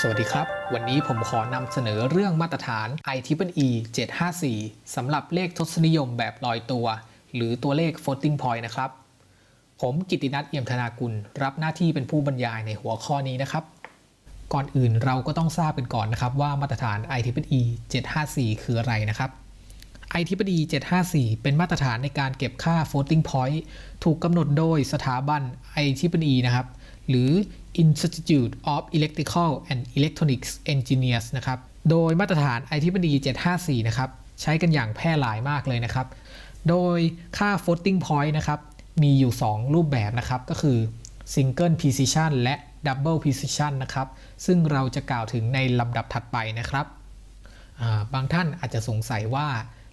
สวัสดีครับ วันนี้ผมขอนำเสนอเรื่องมาตรฐาน IEEE 754สำหรับเลขทศนิยมแบบลอยตัว หรือตัวเลข floating point นะครับ ผมกิตินัทเอี่ยมธนากุล รับหน้าที่เป็นผู้บรรยายในหัวข้อนี้นะครับ ก่อนอื่นเราก็ต้องทราบกันก่อนนะครับ ว่ามาตรฐาน IEEE 754 คืออะไรนะครับ IEEE 754 เป็นมาตรฐานในการเก็บค่า floating point ถูกกำหนดโดยสถาบัน IEEE นะครับ หรือ Institute of Electrical and Electronics Engineers นะครับ โดยมาตรฐาน IEEE 754 นะครับ ใช้กันอย่างแพร่หลายมากเลยนะครับ โดยค่า floating point นะครับ มีอยู่ 2 รูปแบบนะครับ ก็คือ single precision และ double precision นะครับ ซึ่งเราจะกล่าวถึงในลำดับถัดไปนะครับาบางท่านอาจจะสงสัยว่า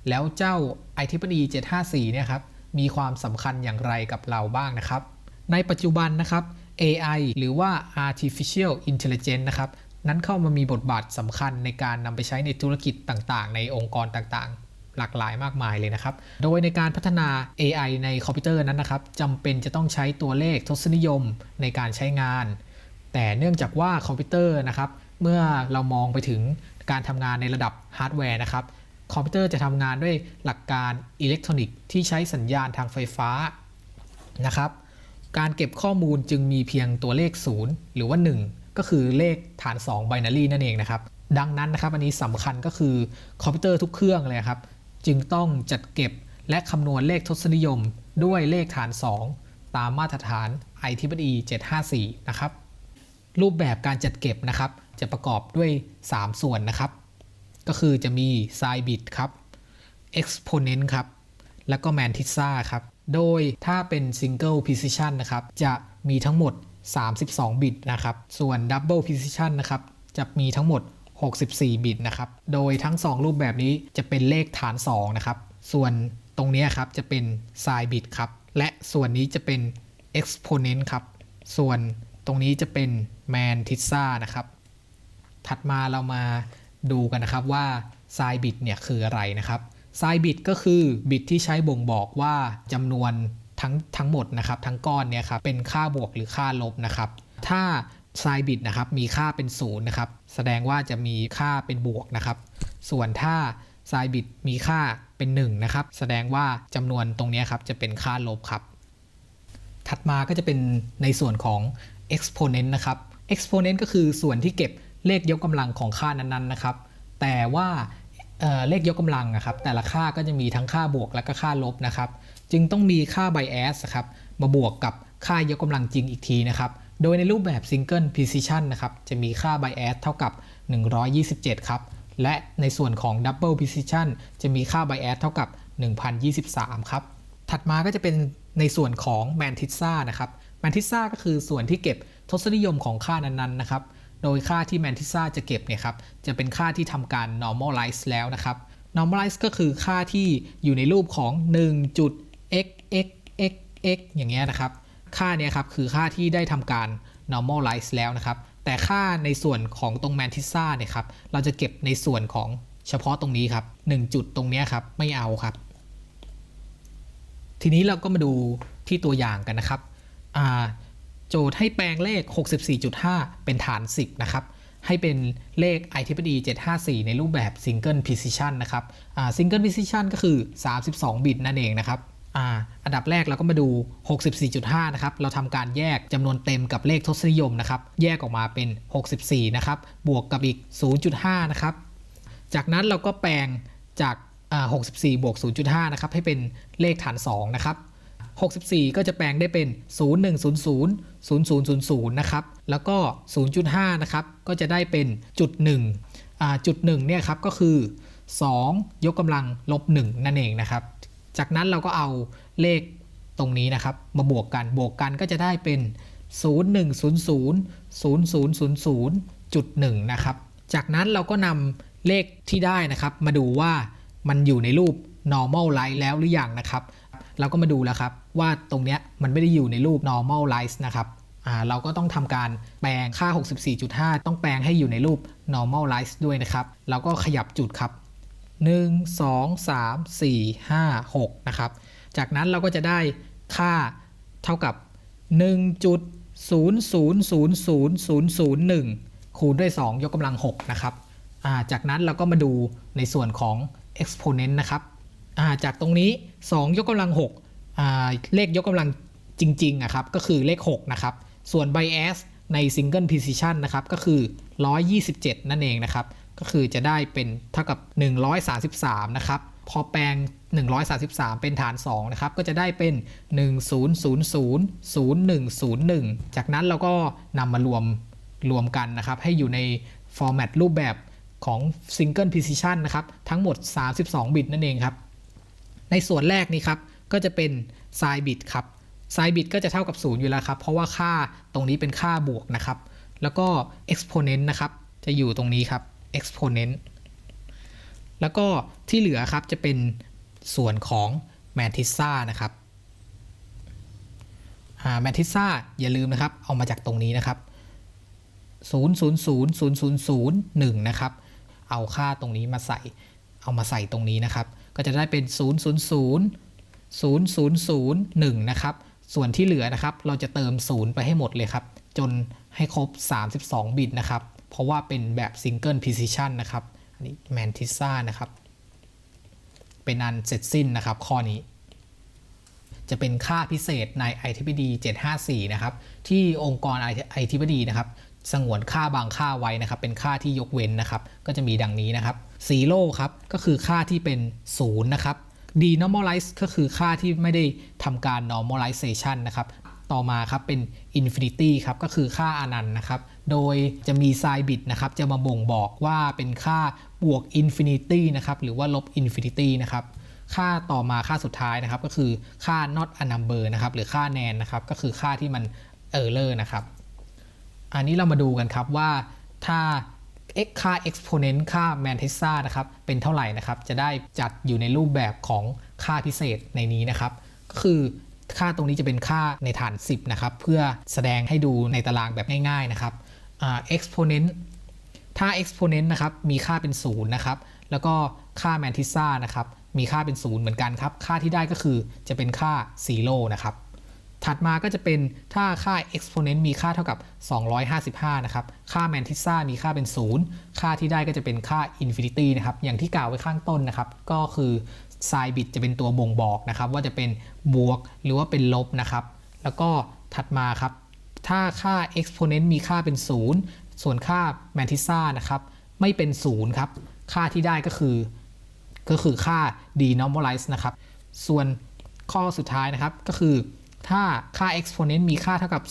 แล้วเจ้า IEEE 754 เนี่ยครับ มีความสำคัญอย่างไรกับเราบ้างนะครับ ในปัจจุบันนะครับ AI หรือว่า Artificial Intelligence นะครับ นั้นเข้ามามีบทบาทสำคัญในการนำไปใช้ในธุรกิจต่างๆ ในองค์กรต่างๆหลากหลายมากมายเลยนะครับ โดยในการพัฒนา AI ในคอมพิวเตอร์นั้นนะครับจำเป็นจะต้องใช้ตัวเลขทศนิยมในการใช้งาน แต่เนื่องจากว่าคอมพิวเตอร์นะครับ เมื่อเรามองไปถึงการทำงานในระดับฮาร์ดแวร์นะครับ คอมพิวเตอร์จะทำงานด้วยหลักการอิเล็กทรอนิกส์ที่ใช้สัญญาณทางไฟฟ้านะครับ การเก็บข้อมูลจึงมีเพียงตัวเลข 0 หรือว่า 1 ก็คือเลขฐาน2 binary นั่นเองนะครับ ดังนั้นนะครับอันนี้สำคัญก็คือคอมพิวเตอร์ทุกเครื่องเลยครับ จึงต้องจัดเก็บและคำนวณเลขทศนิยม ด้วยเลขฐาน 2 ตามมาตรฐาน IEEE 754 นะครับ รูปแบบการจัดเก็บนะครับ จะประกอบด้วย 3 ส่วนนะครับ ก็คือจะมี s i bit ครับ exponent ครับ แล้วก็ mantissa ครับ โดยถ้าเป็น single precision นะครับ จะมีทั้งหมด 32 บิตนะครับ ส่วน double precision นะครับ จะมีทั้งหมด 64 บิตนะครับ โดยทั้ง 2 รูปแบบนี้จะเป็นเลขฐาน2นะครับ ส่วนตรงนี้ครับจะเป็น s i bit ครับ และส่วนนี้จะเป็น exponent ครับ ส่วนตรงนี้จะเป็น mantissa นะครับ ถัดมาเรามาดูกันนะครับว่า s i bit เนี่ยคืออะไรนะครับ s i bit ก็คือบิตที่ใช้บ่งบอกว่าจำนวนทั้งทั้งหมดนะครับทั้งก้อนเนี่ยครับเป็นค่าบวกหรือค่าลบนะครับ ถ้า s i bit นะครับมีค่าเป็น0นย์นะครับแสดงว่าจะมีค่าเป็นบวกนะครับ ส่วนถ้า s i bit มีค่าเป็น1นะครับแสดงว่าจำนวนตรงนี้ครับจะเป็นค่าลบครับ ถัดมาก็จะเป็นในส่วนของ exponent นะครับ exponent ก็คือส่วนที่เก็บเลขยกกำลังของค่านั้นๆนะครับ แต่ว่า เเลขยกกำลังนะครับ แต่ละค่าก็จะมีทั้งค่าบวกและก็ค่าลบนะครับ จึงต้องมีค่า bias นะครับ มาบวกกับค่ายกกำลังจริงอีกทีนะครับ โดยในรูปแบบ single precision นะครับ จะมีค่า bias เท่ากับ 127 ครับ และในส่วนของ double precision จะมีค่า bias เท่ากับ 1023 ครับ ถัดมาก็จะเป็นในส่วนของ mantissa นะครับ mantissa ก็คือส่วนที่เก็บทศนิยมของค่านั้นๆนะครับ โดยค่าที่ mantissa จะเก็บเนี่ยครับจะเป็นค่าที่ทำการ normalize แล้วนะครับ normalize ก็คือค่าที่อยู่ในรูปของ 1. x x x x อย่างเงี้ยนะครับ ค่าเนี้ยครับคือค่าที่ได้ทำการ normalize แล้วนะครับ แต่ค่าในส่วนของตรง mantissa เนี่ยครับเราจะเก็บในส่วนของเฉพาะตรงนี้ครับ 1 จุดตรงเนี้ยครับไม่เอาครับ ทีนี้เราก็มาดูที่ตัวอย่างกันนะครับ โจทย์ให้แปลงเลข 64.5 เป็นฐาน 10 นะครับ ให้เป็นเลข IEEE 754 ในรูปแบบ Single Precision นะครับอ่า Single Precision ก็คือ 32 บิตนั่นเองนะครับอ่าอันดับแรกเราก็มาดู 64.5 นะครับ เราทำการแยกจำนวนเต็มกับเลขทศนิยมนะครับ แยกออกมาเป็น 64 นะครับ บวกกับอีก 0.5 นะครับ จากนั้นเราก็แปลงจากอ่า64 บวก 0.5 นะครับ ให้เป็นเลขฐาน 2 นะครับ 64 ก็จะแปลงได้เป็น 0100 0000 นะครับ แล้วก็ 0.5 นะครับ ก็จะได้เป็นจุด1อ่าจุด1เนี่ยครับก็คือ 2 ยกกำลังลบ 1 นั่นเองนะครับ จากนั้นเราก็เอาเลขตรงนี้นะครับ มาบวกกัน บวกกันก็จะได้เป็น 0100 0000จุด1นะครับ จากนั้นเราก็นำเลขที่ได้นะครับ มาดูว่ามันอยู่ในรูป normalize แล้วหรือยังนะครับ เราก็มาดูแล้วครับว่าตรงเนี้ยมันไม่ได้อยู่ในรูป normalize นะครับเราก็ต้องทำการแปลงค่า 64.5 ต้องแปลงให้อยู่ในรูป normalize ด้วยนะครับ เราก็ขยับจุดครับ 1 2 3 4 5 6 นะครับ จากนั้นเราก็จะได้ค่าเท่ากับ 1.0000001คูณด้วย 2 ยกกำลัง 6 นะครับ จากนั้นเราก็มาดูในส่วนของ exponent นะครับ จากตรงนี้ 2 ยกกำลัง6เลขยกกำลังจริงๆอะครับก็คือเลข 6 นะครับ ส่วน bias ใน single precision นะครับ ก็คือ 127 นั่นเองนะครับ ก็คือจะได้เป็นเท่ากับ 133 นะครับ พอแปลง 133 เป็นฐาน 2 นะครับ ก็จะได้เป็น 10000101 จากนั้นเราก็นำมารวมรวมกันนะครับ ให้อยู่ในฟอร์แมตรูปแบบของ Single Precision นะครับ ทั้งหมด 32 บิตนั่นเองครับ ในส่วนแรกนี้ครับก็จะเป็น sin bit ครับ sin bit ก็จะเท่ากับ 0 อยู่แล้วครับ เพราะว่าค่าตรงนี้เป็นค่าบวกนะครับ แล้วก็ exponent นะครับจะอยู่ตรงนี้ครับ exponent แล้วก็ที่เหลือครับจะเป็นส่วนของ mantissa นะครับอ่า mantissa อย่าลืมนะครับเอามาจากตรงนี้นะครับ 0 0 0 0 0 0 1 นะครับ เอาค่าตรงนี้มาใส่เอามาใส่ตรงนี้นะครับ ก็จะได้เป็น 0 0 0 0 0 0 1 นะครับ ส่วนที่เหลือนะครับ เราจะเติม 0 ไปให้หมดเลยครับ จนให้ครบ 32 บิตนะครับ เพราะว่าเป็นแบบ Single Precision นะครับ อันนี้ Mantissa นะครับ เป็นอันเสร็จสิ้นนะครับ ข้อนี้ จะเป็นค่าพิเศษใน ITPD 754 นะครับ ที่องค์กร ITPD นะครับ สงวนค่าบางค่าไว้นะครับ เป็นค่าที่ยกเว้นนะครับ ก็จะมีดังนี้นะครับ zero ครับก็คือค่าที่เป็น0นะครับ denormalize ก็คือค่าที่ไม่ได้ทำการ normalization นะครับ ต่อมาครับเป็น infinity ครับก็คือค่าอนันต์นะครับ โดยจะมี sign bit นะครับจะมาบ่งบอกว่าเป็นค่าบวก infinity นะครับหรือว่าลบ infinity นะครับค่าต่อมาค่าสุดท้ายนะครับก็คือค่า not a number นะครับหรือค่า nan นะครับก็คือค่าที่มัน error นะครับ อันนี้เรามาดูกันครับว่าถ้า x ค่า exponent ค่า mantissa นะครับ เป็นเท่าไหร่นะครับ จะได้จัดอยู่ในรูปแบบของค่าพิเศษในนี้นะครับ ก็คือค่าตรงนี้จะเป็นค่าในฐาน 10 นะครับ เพื่อแสดงให้ดูในตารางแบบง่ายๆนะครับ exponent ถ้า exponent นะครับ มีค่าเป็น 0 นะครับ แล้วก็ค่า mantissa นะครับ มีค่าเป็น 0 เหมือนกันครับ ค่าที่ได้ก็คือจะเป็นค่า 0 นะครับ ถัดมาก็จะเป็นถ้าค่า exponent มีค่าเท่ากับ 255 นะครับ ค่า mantissa มีค่าเป็น 0 ค่าที่ได้ก็จะเป็นค่า infinity นะครับ อย่างที่กล่าวไว้ข้างต้นนะครับ ก็คือ sin bit จะเป็นตัวบ่งบอกนะครับ ว่าจะเป็นบวกหรือว่าเป็นลบนะครับ แล้วก็ถัดมาครับ ถ้าค่า exponent มีค่าเป็น 0 ส่วนค่า mantissa นะครับ ไม่เป็น 0 ครับ ค่าที่ได้ก็คือ ก็คือค่า denormalize นะครับ ส่วนข้อสุดท้ายนะครับก็คือ ถ้าค่า exponent มีค่าเท่ากับ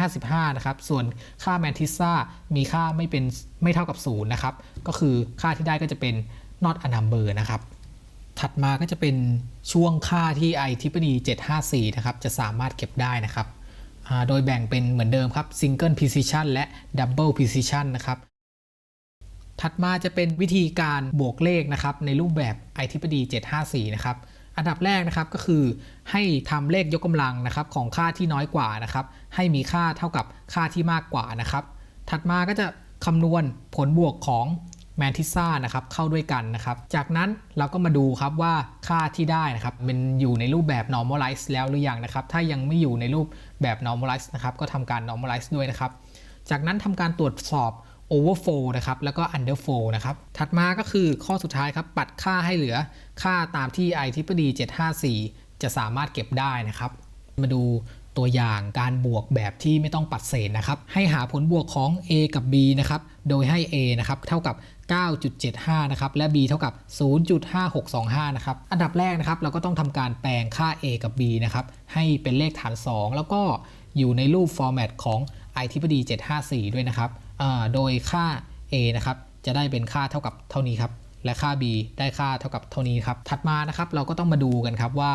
255 นะครับ ส่วนค่า mantissa มีค่าไม่เป็นไม่เท่ากับ 0 นะครับ ก็คือค่าที่ได้ก็จะเป็น not a number นะครับ ถัดมาก็จะเป็นช่วงค่าที่ IEEE 754 นะครับ จะสามารถเก็บได้นะครับ โดยแบ่งเป็นเหมือนเดิมครับ single precision และ double precision นะครับ ถัดมาจะเป็นวิธีการบวกเลขนะครับ ในรูปแบบ IEEE 754 นะครับ อันดับแรกนะครับก็คือให้ทำเลขยกกำลังนะครับของค่าที่น้อยกว่านะครับให้มีค่าเท่ากับค่าที่มากกว่านะครับถัดมาก็จะคำนวณผลบวกของแมนทิซ่านะครับเข้าด้วยกันนะครับ จากนั้นเราก็มาดูครับว่าค่าที่ได้นะครับมันอยู่ในรูปแบบ normalize แล้วหรือยังนะครับ ถ้ายังไม่อยู่ในรูปแบบ normalize นะครับก็ทำการ normalize ด้วยนะครับ จากนั้นทำการตรวจสอบ overflow นะครับ แล้วก็ underflow นะครับ ถัดมาก็คือข้อสุดท้ายครับ ปัดค่าให้เหลือค่าตามที่ IEEE 754 จะสามารถเก็บได้นะครับ มาดูตัวอย่างการบวกแบบที่ไม่ต้องปัดเศษนะครับ ให้หาผลบวกของ a กับ b นะครับ โดยให้ a นะครับ เท่ากับ 9.75 นะครับ และ b เท่ากับ 0.5625 นะครับ อันดับแรกนะครับ เราก็ต้องทำการแปลงค่า a กับ b นะครับ ให้เป็นเลขฐาน 2 แล้วก็อยู่ในรูปฟอร์แมตของ IEEE 754 ด้วยนะครับ โดยค่า a นะครับจะได้เป็นค่าเท่ากับเท่านี้ครับและค่า b ได้ค่าเท่ากับเท่านี้ครับถัดมานะครับเราก็ต้องมาดูกันครับว่า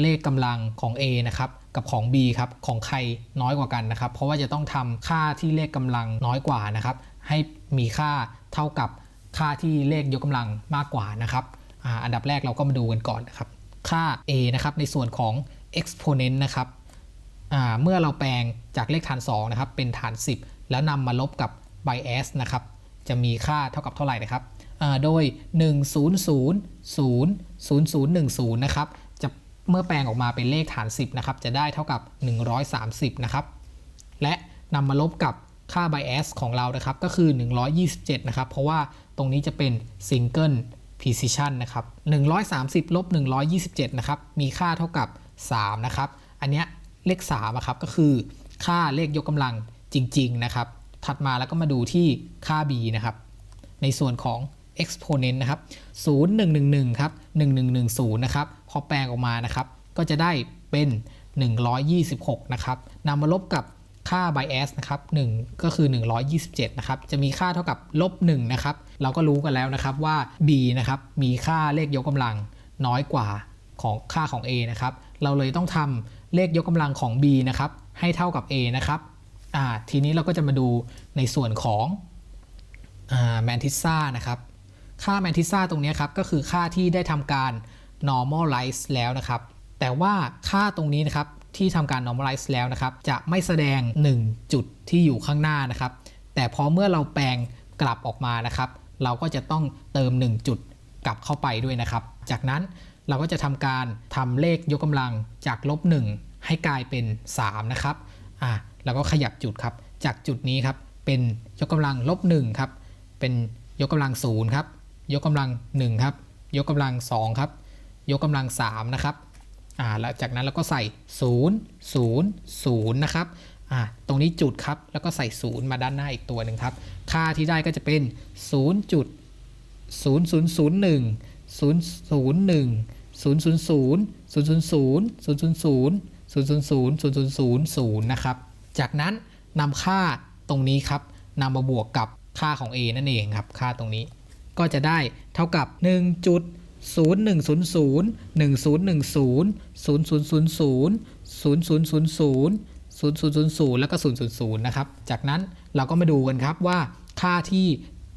เลขกำลังของ a นะครับกับของ b ครับของใครน้อยกว่ากันนะครับเพราะว่าจะต้องทำค่าที่เลขกำลังน้อยกว่านะครับให้มีค่าเท่ากับค่าที่เลขยกกำลังมากกว่านะครับอันดับแรกเราก็มาดูกันก่อนนะครับค่า a นะครับในส่วนของ exponent นะครับ เมื่อเราแปลงจากเลขฐาน2นะครับเป็นฐาน 10 แล้วนำมาลบกับ bias นะครับจะมีค่าเท่ากับเท่าไหร่นะครับอ่าโดย1 0 0 0 0 0 0 1 0 นะครับจะเมื่อแปลงออกมาเป็นเลขฐาน 10นะครับจะได้เท่ากับ 130 นะครับ และนำมาลบกับค่า bias ของเรานะครับก็คือ 127 นะครับ เพราะว่าตรงนี้จะเป็น single precision นะครับ 130 ลบ 127 นะครับ มีค่าเท่ากับ 3 นะครับ อันเนี้ย เลข3ครับก็คือค่าเลขยกกำลังจริง ๆ นะครับ ถัดมาแล้วก็มาดูที่ค่า b นะครับ ในส่วนของ exponent นะครับ0111ครับ1110นะครับ พอแปลงออกมานะครับ ก็จะได้เป็น 126 นะครับนำมาลบกับค่า bias นะครับ1ก็คือ 127 นะครับ จะมีค่าเท่ากับลบ1นะครับ เราก็รู้กันแล้วนะครับว่า b นะครับ มีค่าเลขยกกำลังน้อยกว่าของค่าของ a นะครับ เราเลยต้องทำเลขยกกำลังของ b นะครับให้เท่ากับ a นะครับทีนี้เราก็จะมาดูในส่วนของแมนทิซ่านะครับ ค่าแมนทิซ่าตรงนี้ครับก็คือค่าที่ได้ทำการ normalize แล้วนะครับ แต่ว่าค่าตรงนี้นะครับที่ทำการ normalize แล้วนะครับ จะไม่แสดง 1 จุดที่อยู่ข้างหน้านะครับ แต่พอเมื่อเราแปลงกลับออกมานะครับ เราก็จะต้องเติม 1 จุดกลับเข้าไปด้วยนะครับ จากนั้น เราก็จะทำการทำเลขยกกำลังจากลบ1ให้กลายเป็น 3 นะครับอะเราก็ขยับจุดครับ จากจุดนี้ครับ เป็นยกกำลังลบ1ครับ เป็นยกกำลังศูนย์ครับ ยกกำลัง1ครับ ยกกำลัง2ครับ ยกกำลัง3นะครับอ่าแล้วจากนั้นเราก็ใส่ 0 0 0 นะครับอ่าตรงนี้จุดครับ แล้วก็ใส่ 0 มาด้านหน้าอีกตัวหนึ่งครับ ค่าที่ได้ก็จะเป็น0จุด0 0 0 1 0 0 1 0 0 0 0 0 0 0 0 0 0 0 0 0 0 0นะครับ จากนั้นนำค่าตรงนี้ครับนำมาบวกกับค่าของ a นั่นเองครับ ค่าตรงนี้ ก็จะได้เท่ากับ 1 0 1 0 0 1 0 1 0 0 0 0 0 0 0 0 0 0 0 0 0 แล้วก็ 0 0 0 นะครับ จากนั้นเราก็มาดูกันครับว่าค่าที่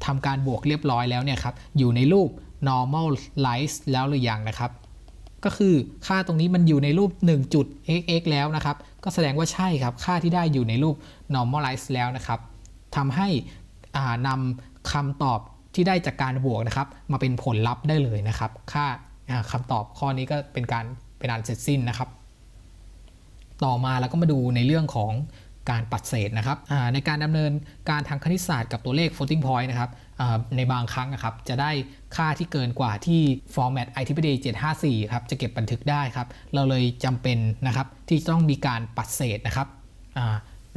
ทำการบวกเรียบร้อยแล้วเนี่ยครับอยู่ในรูป normalize แล้วหรือยังนะครับ ก็คือค่าตรงนี้มันอยู่ในรูป1จุด xx แล้วนะครับ ก็แสดงว่าใช่ครับ ค่าที่ได้อยู่ในรูป normalize แล้วนะครับทำให้นำคำตอบที่ได้จากการบวกนะครับ มาเป็นผลลัพธ์ได้เลยนะครับ ค่าคำตอบข้อนี้ก็เป็นการเป็นอันเสร็จสิ้นนะครับ ต่อมาเราก็มาดูในเรื่องของการปัดเศษนะครับในการดำเนินการทางคณิตศาสตร์กับตัวเลข floating point นะครับ ในบางครั้งนะครับจะได้ค่าที่เกินกว่าที่ format ITPD 754ครับจะเก็บบันทึกได้ครับ เราเลยจำเป็นนะครับที่ต้องมีการปัดเศษนะครับ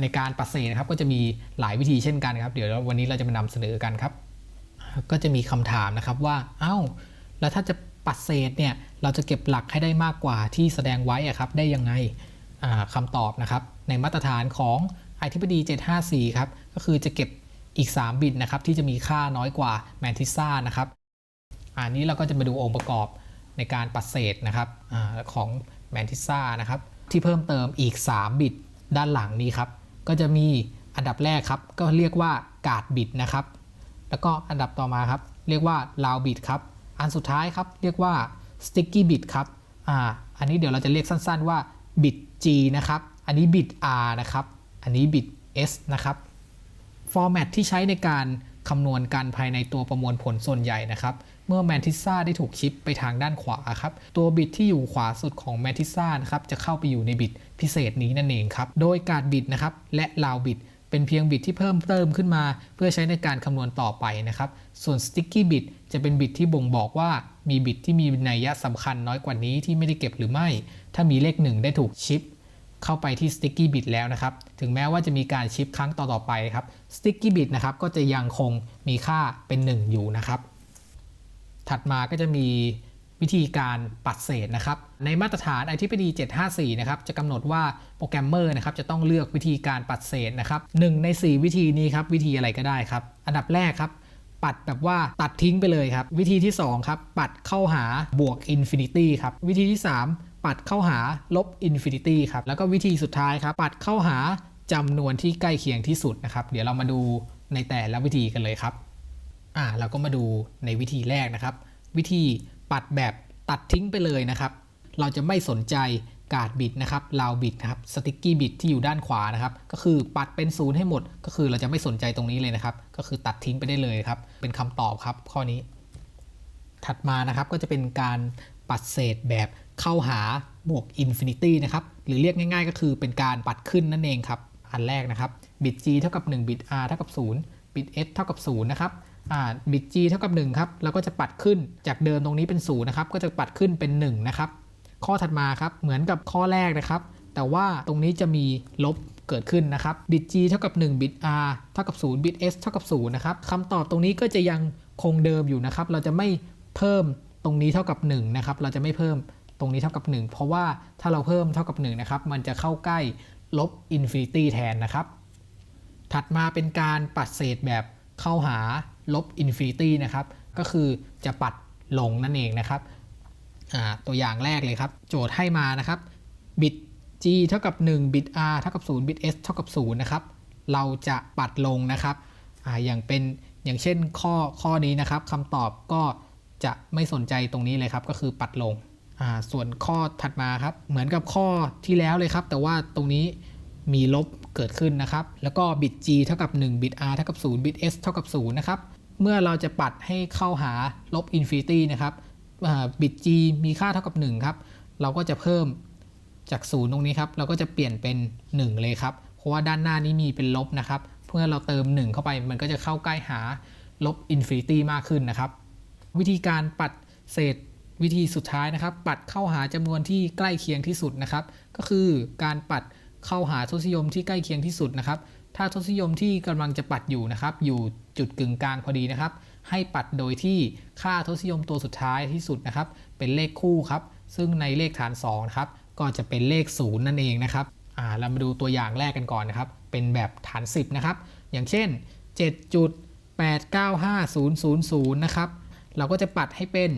ในการปัดเศษนะครับก็จะมีหลายวิธีเช่นกันครับ เดี๋ยววันนี้เราจะมานำเสนอกันครับ ก็จะมีคำถามนะครับว่าเอ้า แล้วถ้าจะปัดเศษเนี่ยเราจะเก็บหลักให้ได้มากกว่าที่แสดงไว้ครับได้ยังไงคำตอบนะครับในมาตรฐานของ i t p d 754ครับก็คือจะเก็บ อีก 3 บิตนะครับที่จะมีค่าน้อยกว่า Mantissa นะครับอันนี้เราก็จะมาดูองค์ประกอบในการปัดเศษนะครับอของ Mantissa นะครับที่เพิ่มเติมอีก 3 บิตด้านหลังนี้ครับก็จะมีอันดับแรกครับก็เรียกว่ากาดบิตนะครับแล้วก็อันดับต่อมาครับเรียกว่า round bit ครับอันสุดท้ายครับเรียกว่า sticky bit ครับอ่าอันนี้เดี๋ยวเราจะเรียกสั้นๆว่า bit G นะครับ อันนี้ bit R นะครับ อันนี้ bit S นะครับ ฟอร์แมตที่ใช้ในการคำนวณกันภายในตัวประมวลผลส่วนใหญ่นะครับ เมื่อแมนทิซ่าได้ถูกชิปไปทางด้านขวาครับ ตัวบิตที่อยู่ขวาสุดของแมนทิซ่านะครับจะเข้าไปอยู่ในบิตพิเศษนี้นั่นเองครับ โดยการบิตนะครับและลาวบิตเป็นเพียงบิตที่เพิ่มเติมขึ้นมา เพื่อใช้ในการคำนวณต่อไปนะครับ ส่วน sticky bit จะเป็นบิตที่บ่งบอกว่ามีบิตที่มีนัยยะสำคัญน้อยกว่านี้ที่ไม่ได้เก็บหรือไม่ ถ้ามีเลขหนึ่งได้ถูกชิป เข้าไปที่ sticky bit แล้วนะครับ ถึงแม้ว่าจะมีการชิปครั้งต่อๆไปครับ sticky bit นะครับก็จะยังคงมีค่าเป็น 1 อยู่นะครับ ถัดมาก็จะมีวิธีการปัดเศษนะครับ ในมาตรฐาน ITPD 754 นะครับ จะกำหนดว่าโปรแกรมเมอร์นะครับ จะต้องเลือกวิธีการปัดเศษนะครับหนึ่งใน 4 วิธีนี้ครับ วิธีอะไรก็ได้ครับ อันดับแรกครับ ปัดแบบว่าตัดทิ้งไปเลยครับ วิธีที่ 2 ครับ ปัดเข้าหาบวกอินฟินิตี้ครับ วิธีที่ 3 ปัดเข้าหาลบอินฟินิตี้ครับ แล้วก็วิธีสุดท้ายครับ ปัดเข้าหาจำนวนที่ใกล้เคียงที่สุดนะครับ เดี๋ยวเรามาดูในแต่ละวิธีกันเลยครับ อ่า เราก็มาดูในวิธีแรกนะครับ วิธีปัดแบบตัดทิ้งไปเลยนะครับ เราจะไม่สนใจการ์ดบิตนะครับลาวบิตนะครับ สติกกี้บิตที่อยู่ด้านขวานะครับ ก็คือปัดเป็นศูนย์ให้หมด ก็คือเราจะไม่สนใจตรงนี้เลยนะครับ ก็คือตัดทิ้งไปได้เลยครับ เป็นคำตอบครับข้อนี้ ถัดมานะครับก็จะเป็นการปัดเศษแบบ เข้าหาบวกอินฟินิตี้นะครับ หรือเรียกง่ายๆ ก็คือเป็นการปัดขึ้นนั่นเองครับ อันแรกนะครับบิต g เท่ากับ1บิต r เท่ากับ0บิต s เท่ากับ0นะครับอ่าบิต g เท่ากับ1ครับเราก็จะปัดขึ้นจากเดิมตรงนี้เป็น0นะครับก็จะปัดขึ้นเป็น1นะครับข้อถัดมาครับเหมือนกับข้อแรกนะครับ แต่ว่าตรงนี้จะมีลบเกิดขึ้นนะครับบิต g เท่ากับ1บิต r เท่ากับ0บิต s เท่ากับ0นะครับคำตอบตรงนี้ก็จะยังคงเดิมอยู่นะครับ เราจะไม่เพิ่มตรงนี้เท่ากับ1นะครับเราจะไม่เพิ่ม ตรงนี้เท่ากับ 1 เพราะว่าถ้าเราเพิ่มเท่ากับ1นะครับมันจะเข้าใกล้ลบอินฟินิตี้แทนนะครับ ถัดมาเป็นการปัดเศษแบบเข้าหาลบอินฟินิตี้นะครับ ก็คือจะปัดลงนั่นเองนะครับ ตัวอย่างแรกเลยครับ โจทย์ให้มานะครับบิต g เท่ากับ1บิต r เท่ากับ0บิต s เท่ากับ0นะครับ เราจะปัดลงนะครับออย่างเป็นอย่างเช่นข้อข้อนี้นะครับคำตอบก็จะไม่สนใจตรงนี้เลยครับ ก็คือปัดลง ส่วนข้อถัดมาครับ เหมือนกับข้อที่แล้วเลยครับ แต่ว่าตรงนี้มีลบเกิดขึ้นนะครับ แล้วก็บิต g เท่ากับ1บิต r เท่ากับ0บิต s เท่ากับ0นะครับ เมื่อเราจะปัดให้เข้าหาลบอินฟินิตี้นะครับบิต g มีค่าเท่ากับ1ครับ เราก็จะเพิ่มจาก 0 ตรงนี้ครับ เราก็จะเปลี่ยนเป็น 1 เลยครับ เพราะว่าด้านหน้านี้มีเป็นลบนะครับ เพื่อเราเติม 1 เข้าไป มันก็จะเข้าใกล้หาลบอินฟินิตี้มากขึ้นนะครับ วิธีการปัดเศษ วิธีสุดท้ายนะครับ ปัดเข้าหาจำนวนที่ใกล้เคียงที่สุดนะครับ ก็คือการปัดเข้าหาทศนิยมที่ใกล้เคียงที่สุดนะครับ ถ้าทศนิยมที่กำลังจะปัดอยู่นะครับ อยู่จุดกึ่งกลางพอดีนะครับ ให้ปัดโดยที่ค่าทศนิยมตัวสุดท้ายที่สุดนะครับ เป็นเลขคู่ครับ ซึ่งในเลขฐาน2นะครับก็จะเป็นเลข0นั่นเองนะครับอ่าเรามาดูตัวอย่างแรกกันก่อนนะครับ เป็นแบบฐาน 10 นะครับ อย่างเช่น 7.895000 นะครับ เราก็จะปัดให้เป็น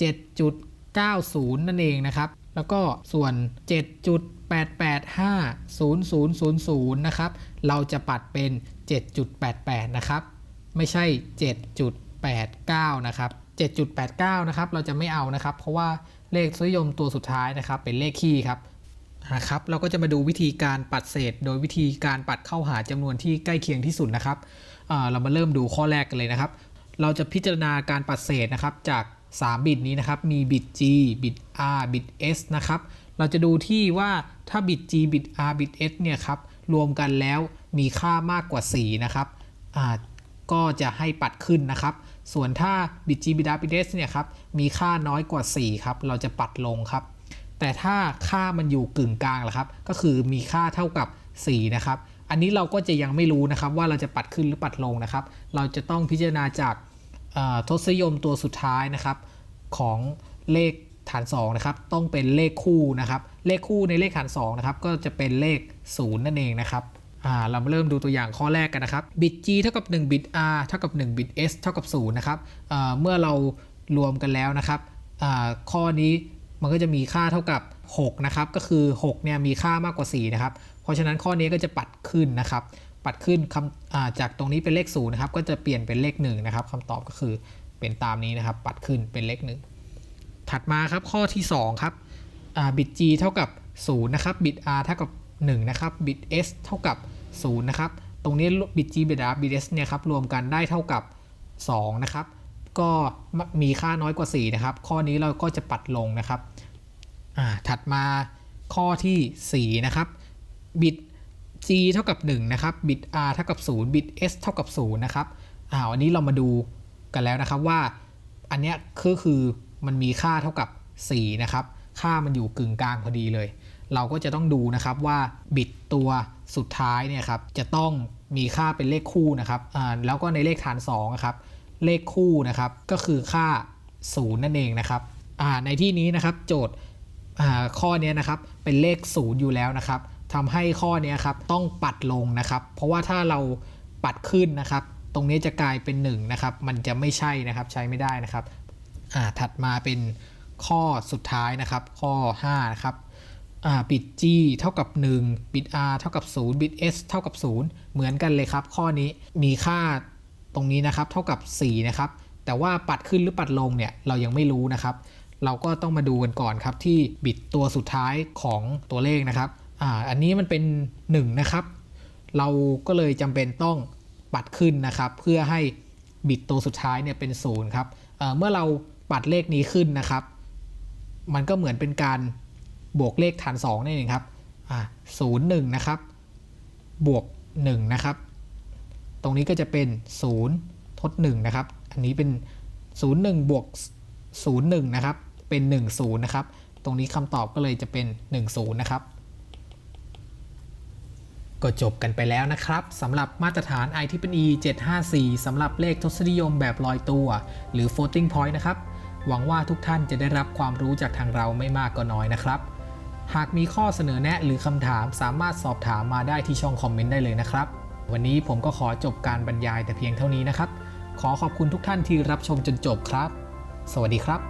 7.90 นั่นเองนะครับ แล้วก็ส่วน 7.8850000 นะครับ เราจะปัดเป็น 7.88 นะครับ ไม่ใช่ 7.89 นะครับ 7.89 นะครับ เราจะไม่เอานะครับ เพราะว่าเลขทศนิยมตัวสุดท้ายนะครับ เป็นเลขคี่ครับนะครับเราก็จะมาดูวิธีการปัดเศษ โดยวิธีการปัดเข้าหาจำนวนที่ใกล้เคียงที่สุดนะครับเรามาเริ่มดูข้อแรกกันเลยนะครับ เราจะพิจารณาการปัดเศษนะครับจาก 3 บิตนี้นะครับ มีบิต G บิต R บิต S นะครับ เราจะดูที่ว่าถ้าบิต G บิต R บิต S เนี่ยครับ รวมกันแล้วมีค่ามากกว่า 4 นะครับ ก็จะให้ปัดขึ้นนะครับ ส่วนถ้าบิต G บิต R บิต S เนี่ยครับ มีค่าน้อยกว่า 4 ครับ เราจะปัดลงครับ แต่ถ้าค่ามันอยู่กึ่งกลางล่ะครับ ก็คือมีค่าเท่ากับ 4 นะครับ อันนี้เราก็จะยังไม่รู้นะครับว่าเราจะปัดขึ้นหรือปัดลงนะครับ เราจะต้องพิจารณาจาก ทศนิยมตัวสุดท้ายนะครับของเลขฐาน2นะครับต้องเป็นเลขคู่นะครับเลขคู่ในเลขฐาน2นะครับก็จะเป็นเลข 0 นั่นเองนะครับเรามาเริ่มดูตัวอย่างข้อแรกกันนะครับบิต g เท่ากับ1บิต r เท่ากับ1บิต s เท่ากับ0นะครับเมื่อเรารวมกันแล้วนะครับข้อนี้มันก็จะมีค่าเท่ากับ6นะครับก็คือ6เนี่ยมีค่ามากกว่า4นะครับเพราะฉะนั้นข้อนี้ก็จะปัดขึ้นนะครับ ปัดขึ้นคำาจากตรงนี้เป็นเลข0นะครับก็จะเปลี่ยนเป็นเลข1นะครับคำตอบก็คือเป็นตามนี้นะครับ ปัดขึ้นเป็นเลข 1 ถัดมาครับข้อที่ 2 ครับบิต g เท่ากับ0นะครับบิต r เท่ากับ1นะครับบิต s เท่ากับ0นะครับตรงนี้บิต g บิต r บิต s เนี่ยครับรวมกันได้เท่ากับ2นะครับก็มีค่าน้อยกว่า4นะครับข้อนี้เราก็จะปัดลงนะครับถัดมาข้อที่4นะครับบิต g เท่ากับ1นะครับบิต r เท่ากับ0บิต s เท่ากับ0นะครับอ่าวันนี้เรามาดูกันแล้วนะครับว่า อันเนี้ยคือคือมันมีค่าเท่ากับ4นะครับค่ามันอยู่กึ่งกลางพอดีเลย เราก็จะต้องดูนะครับว่าบิตตัวสุดท้ายเนี่ยครับจะต้องมีค่าเป็นเลขคู่นะครับอ่าแล้วก็ในเลขฐาน2นะครับเลขคู่นะครับก็คือค่า 0 นั่นเองนะครับอ่าในที่นี้นะครับโจทย์อ่าข้อนี้นะครับเป็นเลข 0 อยู่แล้วนะครับ ทำให้ข้อนี้ครับต้องปัดลงนะครับ เพราะว่าถ้าเราปัดขึ้นนะครับ ตรงนี้จะกลายเป็น1นะครับ มันจะไม่ใช่นะครับใช้ไม่ได้นะครับอ่าถัดมาเป็นข้อสุดท้ายนะครับ ข้อ5นะครับบิต g เท่ากับ 1 บิต r เท่ากับ 0 บิต s เท่ากับ 0 เหมือนกันเลยครับ ข้อนี้มีค่าตรงนี้นะครับ เท่ากับ 4 นะครับ แต่ว่าปัดขึ้นหรือปัดลงเนี่ยเรายังไม่รู้นะครับ เราก็ต้องมาดูกันก่อนครับที่บิตตัวสุดท้ายของตัวเลขนะครับ อ่าอันนี้มันเป็น 1 นะครับ เราก็เลยจำเป็นต้องปัดขึ้นนะครับ เพื่อให้บิตตัวสุดท้ายเนี่ยเป็น0ครับเเมื่อเราปัดเลขนี้ขึ้นนะครับ มันก็เหมือนเป็นการบวกเลขฐาน2นั่นเองครับอ่าศูนย์หนึ่งนะครับ บวก1นะครับ ตรงนี้ก็จะเป็น 0 ทด1นะครับ อันนี้เป็น 0 1 บวก 0 1 นะครับ เป็น 1 0 นะครับ ตรงนี้คำตอบก็เลยจะเป็น 1 0 นะครับ ก็จบกันไปแล้วนะครับสำหรับมาตรฐาน IEEE 754สำหรับเลขทศนิยมแบบลอยตัว หรือ floating point นะครับ หวังว่าทุกท่านจะได้รับความรู้จากทางเราไม่มากก็น้อยนะครับ หากมีข้อเสนอแนะหรือคำถามสามารถสอบถามมาได้ที่ช่องคอมเมนต์ได้เลยนะครับ วันนี้ผมก็ขอจบการบรรยายแต่เพียงเท่านี้นะครับ ขอขอบคุณทุกท่านที่รับชมจนจบครับ สวัสดีครับ